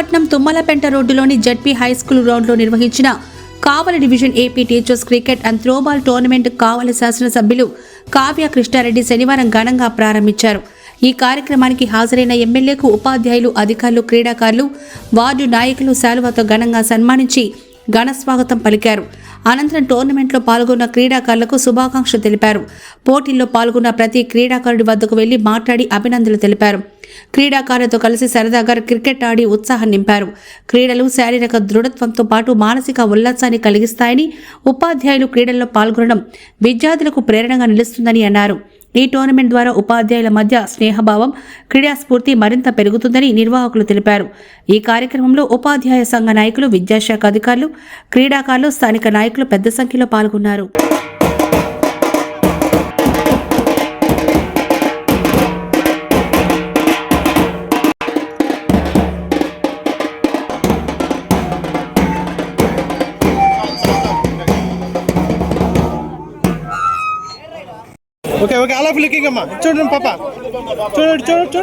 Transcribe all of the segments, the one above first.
విశాఖపట్నం తుమ్మలపెంట రోడ్డులోని ZP high school గ్రౌండ్లో నిర్వహించిన Kavali division AP teachers cricket and throwball tournament Kavali శాసనసభ్యులు కావ్య కృష్ణారెడ్డి శనివారం ఘనంగా ప్రారంభించారు. ఈ కార్యక్రమానికి హాజరైన ఎమ్మెల్యేకు ఉపాధ్యాయులు అధికారులు క్రీడాకారులు వార్డు నాయకులు శాలువాతో ఘనంగా సన్మానించి ఘన స్వాగతం పలికారు. అనంతరం టోర్నమెంట్లో పాల్గొన్న క్రీడాకారులకు శుభాకాంక్షలు తెలిపారు. పోటీల్లో పాల్గొన్న ప్రతి క్రీడాకారుడి వద్దకు వెళ్ళి మాట్లాడి అభినందనలు తెలిపారు. క్రీడాకారులతో కలిసి సరదాగా క్రికెట్ ఆడి ఉత్సాహం నింపారు. క్రీడలు శారీరక దృఢత్వంతో పాటు మానసిక ఉల్లాసాన్ని కలిగిస్తాయని ఉపాధ్యాయులు క్రీడల్లో పాల్గొనడం విద్యార్థులకు ప్రేరణగా నిలుస్తుందని అన్నారు. ఈ టోర్నమెంట్ ద్వారా ఉపాధ్యాయుల మధ్య స్నేహభావం క్రీడాస్ఫూర్తి మరింత పెరుగుతుందని నిర్వాహకులు తెలిపారు. ఈ కార్యక్రమంలో ఉపాధ్యాయ సంఘ నాయకులు విద్యాశాఖ అధికారులు క్రీడాకారులు స్థానిక నాయకులు పెద్ద సంఖ్యలో పాల్గొన్నారు. ఓకే అలా ఫ్లిక్కింగ్ అమ్మా. చూడండి పాప. చూడండి చూడండి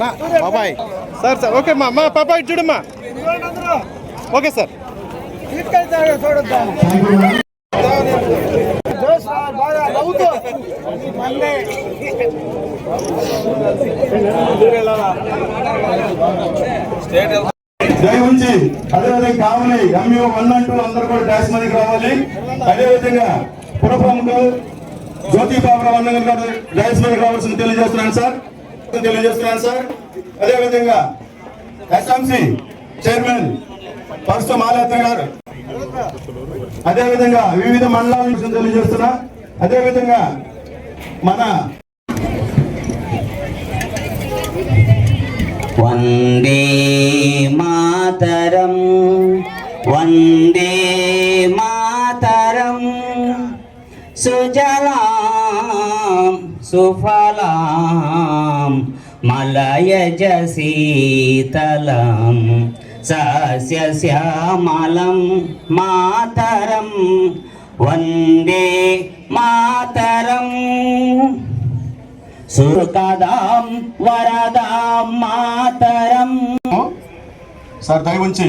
నా, బాబాయ్. సార్ సార్ ఓకే అమ్మా మా పాప చూడమ్మా. Okay sir. దయ ఉంచి అదేవిధంగా కావాలి ఎంఈఓ వన్ అంటూ అందరూ కూడా డాష్ మీదకి రావాలి. అదేవిధంగా పురప్రముఖులు జ్యోతి బాబురావు అన్న గారు డాష్ మీదకి రావాల్సింది తెలియజేస్తున్నాను సార్. తెలియజేస్తున్నాను సార్. అదేవిధంగా ఎస్ఎంసి చైర్మన్ ఫస్ట్ మాలత్ర గారు. అదేవిధంగా వివిధ మండలాల నుంచి తెలియజేస్తున్నా. అదేవిధంగా మన వందే మాతరం వందే మాతరం సుజలాం సుఫలాం మలయజ శీతలం సస్యశ్యామలం మాతరం వందే సుఖదాం వరదాం మాతరం. సార్ దయ ఉంచి.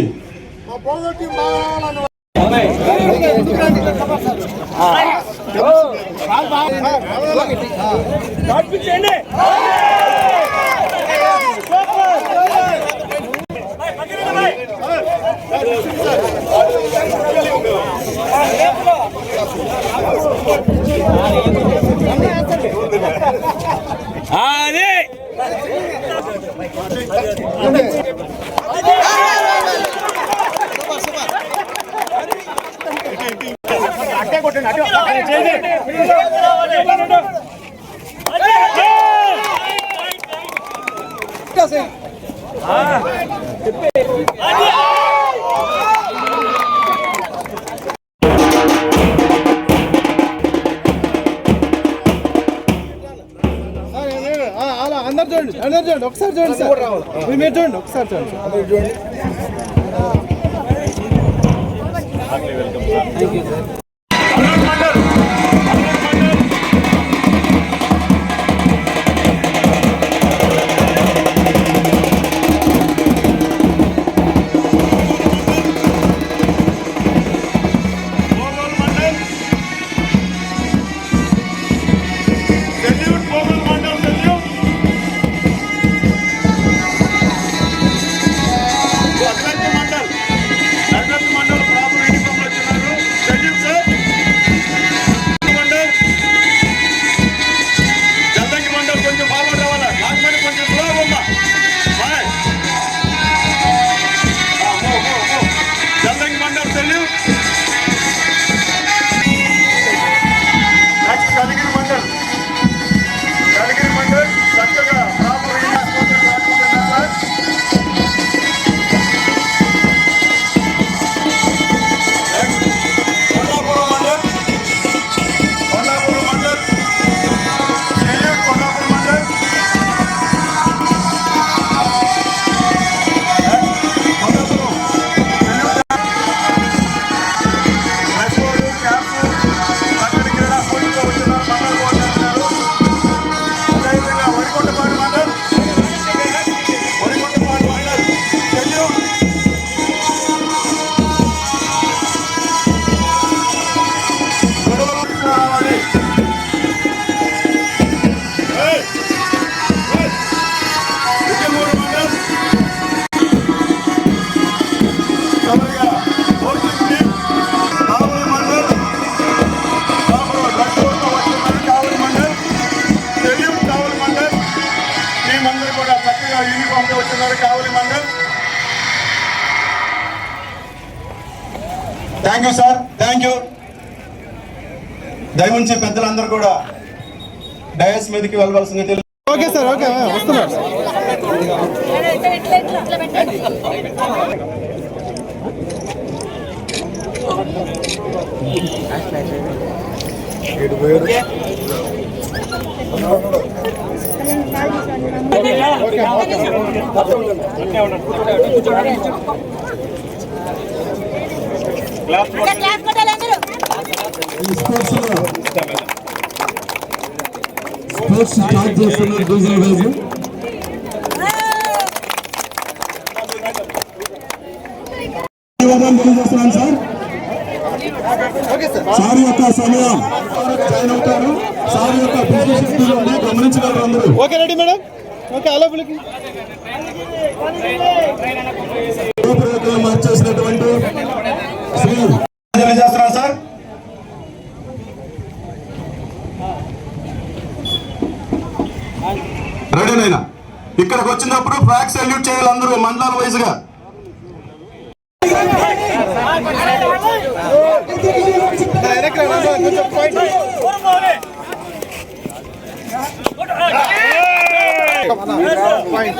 సార్, మీరు మీరు చూడండి ఒకసారి చూడండి. అందరు చూడండి థ్యాంక్ యూ దయవుంచి పెద్దలందరూ కూడా డయస్ మీదకి వెళ్ళవలసింది తెలుసు ఓకే సార్ ఓకే వస్తున్నారు కొట్టాలి అందరూ స్పోర్ట్స్ స్టార్ట్ చేస్తున్నారు డివిజన్ వైజ్ ధన్యవాదాలు తెలియజేస్తున్నాను సార్ సార్ యొక్క సమయం. జాయిన్ అవుతారు సార్ యొక్క గమనించగలరు అందరూ. ఓకే రెడీ మేడం ఓకే అలా మార్చేసినటువంటి శ్రీ తెలియజేస్తున్నాను సార్. రెడీనైనా ఇక్కడికి వచ్చినప్పుడు ఫ్లాగ్ సెల్యూట్ చేయాలి అందరూ మండలాల వైజ్గా. పాయింట్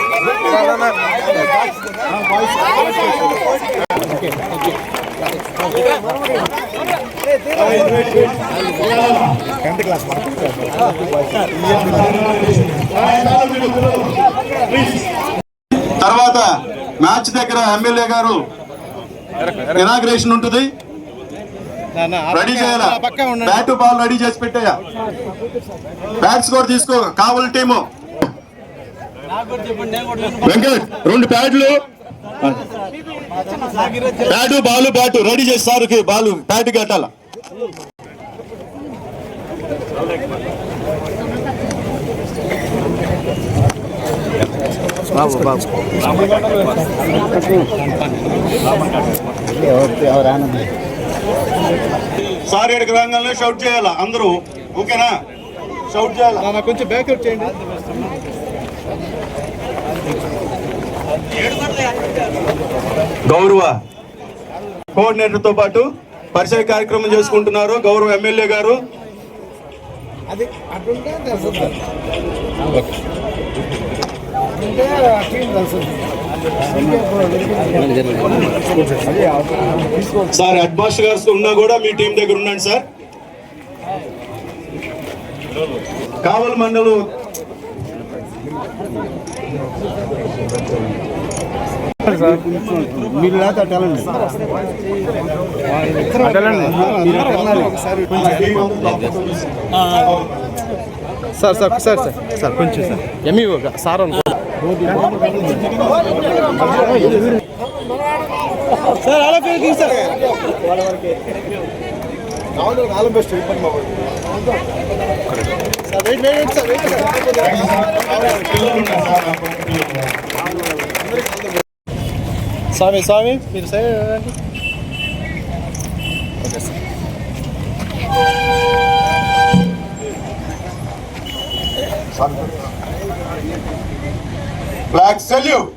టెన్త్ క్లాస్ తర్వాత మ్యాచ్ దగ్గర ఎమ్మెల్యే గారు ఇనాగ్రేషన్ ఉంటుంది. రెడీ చేయాలా? బ్యాట్ బాల్ రెడీ చేసి పెట్టాయా. బ్యాట్స్ కూడా తీసుకో. కావాలి టీము. వెంకట్ రెండు ప్యాడ్లు. Pad ball bat. రెడీ చేస్తారు బాలు ప్యాడ్ కట్టాల బాబు సారీ రాగానే షౌట్ చేయాలా? అందరూ? ఓకేనా? షౌట్ చేయాలా? నాకు కొంచెం బ్యాకప్ చేయండి. గౌరవ కోఆర్డినేటర్తో పాటు పరిచయ కార్యక్రమం చేసుకుంటున్నారు గౌరవ ఎమ్మెల్యే గారు. సార్ హెడ్ మాస్టర్ గారు ఉన్నా కూడా మీ టీం దగ్గర ఉండండి సార్. కావల్ మండలం మీరు లేక అట్టాలండి అట్టాలండి ఒకసారి sir sir sir sir sir కొంచెం సార్. ఎమ్మి సార్ అనుకో. సార్ అలా పేరు సార్. ఆల్ బెస్ట్ ఇబ్బంది sir wait wait sir wait స్వామి స్వామి మీరు side okay sir black salute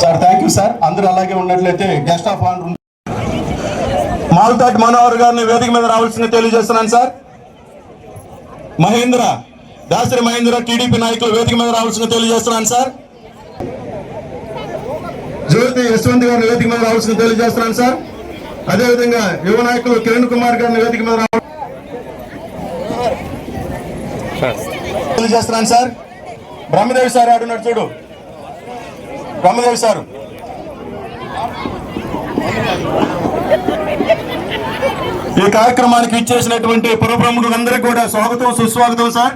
sir thank you sir అందరూ అలాగే ఉన్నట్లయితే guest of honour Maltat Manohar గారిని వేదిక మీద రావాల్సింది తెలియజేస్తున్నాను సార్ మహేంద్ర దాసరి మహేంద్ర టీడీపీ నాయకులు వేదిక మీద రావాల్సింది తెలియజేస్తున్నాను సార్ జ్యోతి యశ్వంత్ గారిని వేదిక మీద రావాల్సింది తెలియజేస్తున్నాను సార్ అదేవిధంగా యువ నాయకులు కిరణ్ కుమార్ గారిని వేదిక మీద రావాలి తెలియజేస్తున్నాను సార్? బ్రహ్మదేవి సార్ ఆడున్నాడు చూడు. బ్రహ్మదేవి సార్. ఈ కార్యక్రమానికి ఇచ్చేసినటువంటి పురప్రముఖులందరికీ కూడా స్వాగతం సుస్వాగతం సార్.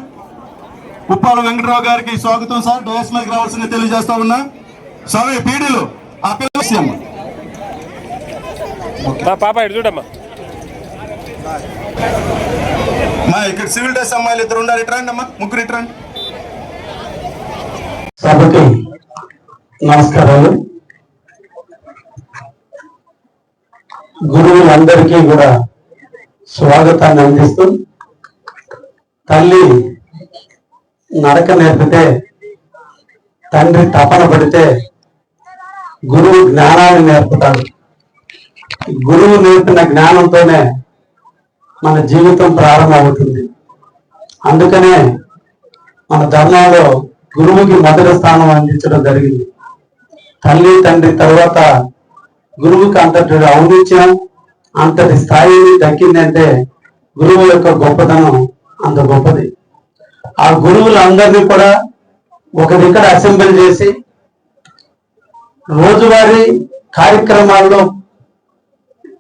ఉప్పాల వెంకటరావు గారికి స్వాగతం సార్. డోస్ మీదకి రావాల్సింది తెలియజేస్తా ఉన్నా. స్వామి పీడీలు ఆ పిల్లలు పాప చూడమ్మా. మా ఇక్కడ సివిల్ డ్రెస్ అమ్మాయిలు ఇద్దరు ఉండాలి. ఇటు అమ్మా ముగ్గురు ఇటు కాబట్టి నమస్కారాలు. గురువులందరికీ కూడా స్వాగతాన్ని అందిస్తూ తల్లి నడక నేర్పితే తండ్రి తపన పడితే గురువు జ్ఞానాన్ని నేర్పుతాడు. గురువు నేర్పిన జ్ఞానంతోనే మన జీవితం ప్రారంభమవుతుంది. అందుకనే మన ధర్మంలో గురువుకి మొదటి స్థానం అందించడం జరిగింది. తల్లి తండ్రి తర్వాత గురువుకి అంతటి ఔనిత్యం అంతటి స్థాయిని దక్కిందంటే గురువు యొక్క గొప్పతనం అంత గొప్పది. ఆ గురువులందరినీ కూడా ఒక దగ్గర అసెంబ్లీ చేసి రోజువారీ కార్యక్రమాల్లో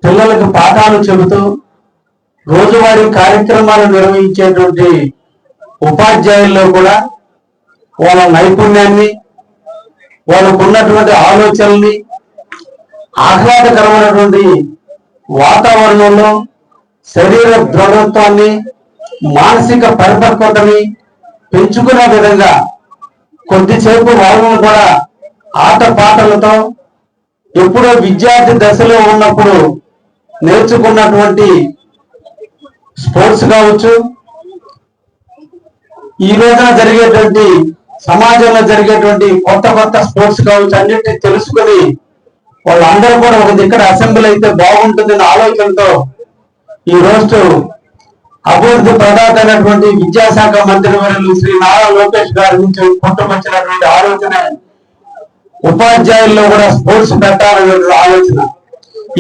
పిల్లలకు పాఠాలు చెబుతూ రోజువారీ కార్యక్రమాలు నిర్వహించేటువంటి ఉపాధ్యాయుల్లో కూడా వాళ్ళ నైపుణ్యాన్ని వాళ్ళకు ఉన్నటువంటి ఆలోచనల్ని ఆహ్లాదకరమైనటువంటి వాతావరణంలో శరీర దృఢత్వాన్ని మానసిక పరిపక్వతని పెంచుకునే విధంగా కొద్దిసేపు వాళ్ళను కూడా ఆట పాటలతో ఎప్పుడో విద్యార్థి దశలో ఉన్నప్పుడు నేర్చుకున్నటువంటి స్పోర్ట్స్ కావచ్చు. ఈ రోజున జరిగేటువంటి సమాజంలో జరిగేటువంటి కొత్త కొత్త స్పోర్ట్స్ కావచ్చు అన్నింటినీ తెలుసుకొని వాళ్ళందరూ కూడా ఒక దగ్గర అసెంబ్లీ అయితే బాగుంటుందనే ఆలోచనతో ఈ రోజు అభివృద్ధి ప్రదాత అయినటువంటి విద్యాశాఖ మంత్రి వర్యులు శ్రీ నారా లోకేష్ గారి నుంచి పుట్టుకొచ్చినటువంటి ఆలోచన ఉపాధ్యాయుల్లో కూడా స్పోర్ట్స్ పెట్టాలనే ఆలోచన.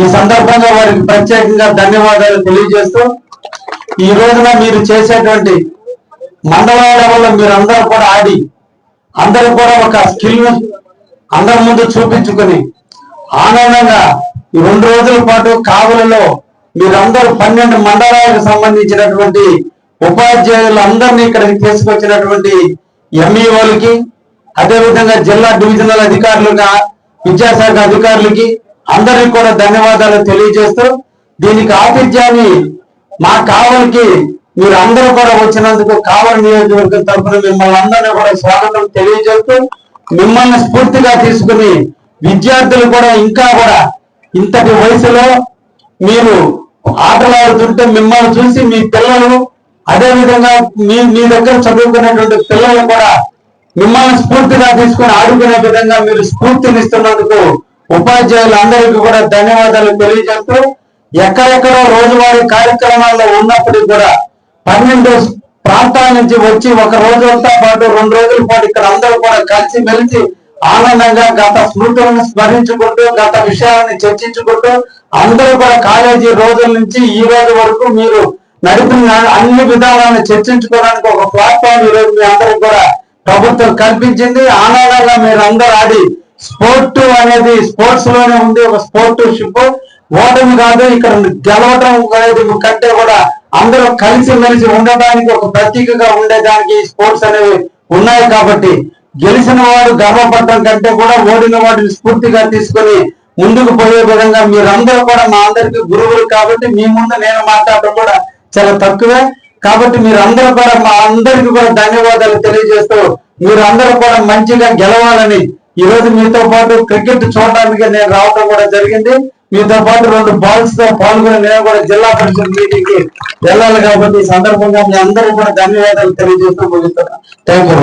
ఈ సందర్భంగా వారికి ప్రత్యేకంగా ధన్యవాదాలు తెలియజేస్తూ ఈ రోజున మీరు చేసేటువంటి మండలాల లెవెల్లో మీరు అందరూ కూడా ఆడి అందరూ కూడా ఒక స్కిల్ అందరి ముందు చూపించుకుని ఆనందంగా ఈ రెండు రోజుల పాటు కావులలో మీరందరూ పన్నెండు మండలాలకు సంబంధించినటువంటి ఉపాధ్యాయులు అందరినీ ఇక్కడికి తీసుకొచ్చినటువంటి ఎంఈఓలకి అదేవిధంగా జిల్లా డివిజనల్ అధికారులుగా విద్యాశాఖ అధికారులకి అందరికి కూడా ధన్యవాదాలు తెలియజేస్తూ దీనికి ఆతిథ్యాన్ని మా కావలికి మీరు అందరూ కూడా వచ్చినందుకు కావలి నియోజకవర్గం తరఫున మిమ్మల్ని అందరినీ కూడా స్వాగతం తెలియజేస్తూ మిమ్మల్ని స్ఫూర్తిగా తీసుకుని విద్యార్థులు కూడా ఇంకా కూడా ఇంతటి వయసులో మీరు ఆటలాడుతుంటే మిమ్మల్ని చూసి మీ పిల్లలు అదే విధంగా మీ మీ దగ్గర చదువుకునేటువంటి పిల్లలు కూడా మిమ్మల్ని స్ఫూర్తిగా తీసుకొని ఆడుకునే విధంగా మీరు స్ఫూర్తినిస్తున్నందుకు ఉపాధ్యాయులందరికీ కూడా ధన్యవాదాలు తెలియజేస్తూ ఎక్కడెక్కడో రోజువారీ కార్యక్రమాల్లో ఉన్నప్పటికీ కూడా పన్నెండు ప్రాంతాల నుంచి వచ్చి ఒక రోజంతా పాటు రెండు రోజుల పాటు ఇక్కడ అందరూ కూడా కలిసి మెలిసి ఆనందంగా గత స్మృతులను స్మరించుకుంటూ గత విషయాలను చర్చించుకుంటూ అందరూ కూడా కాలేజీ రోజుల నుంచి ఈ రోజు వరకు మీరు నడిపిన అన్ని విధాలను చర్చించుకోవడానికి ఒక ప్లాట్ఫామ్ ఈ రోజు మీ అందరికి కూడా ప్రభుత్వం కల్పించింది. ఆనందంగా మీరు అందరూ ఆడి స్పోర్ట్ అనేది స్పోర్ట్స్లోనే ఉంది. ఒక స్పోర్ట్ షిప్ ఓటమి కాదు ఇక్కడ గెలవటం అనేది కంటే కూడా అందరూ కలిసి మెలిసి ఉండడానికి ఒక ప్రతీకగా ఉండేదానికి ఈ స్పోర్ట్స్ అనేవి ఉన్నాయి కాబట్టి గెలిచిన వాడు గర్వపడటం కంటే కూడా ఓడిన వాటిని స్ఫూర్తిగా తీసుకొని ముందుకు పోయే విధంగా మీరందరూ కూడా మా అందరికి గురువులు కాబట్టి మీ ముందు నేను మాట్లాడటం కూడా చాలా తక్కువే. కాబట్టి మీరందరూ కూడా మా అందరికి కూడా ధన్యవాదాలు తెలియజేస్తూ మీరందరూ కూడా మంచిగా గెలవాలని ఈ రోజు మీతో పాటు క్రికెట్ చూడడానికి నేను రావడం కూడా జరిగింది. మీతో పాటు రెండు బాల్స్తో పాల్గొని నేను కూడా జిల్లా పరిషత్ మీటింగ్కి వెళ్ళాలి కాబట్టి ఈ సందర్భంగా మీ అందరూ కూడా ధన్యవాదాలు తెలియజేస్తూ ముగిస్తున్నాను థ్యాంక్ యూ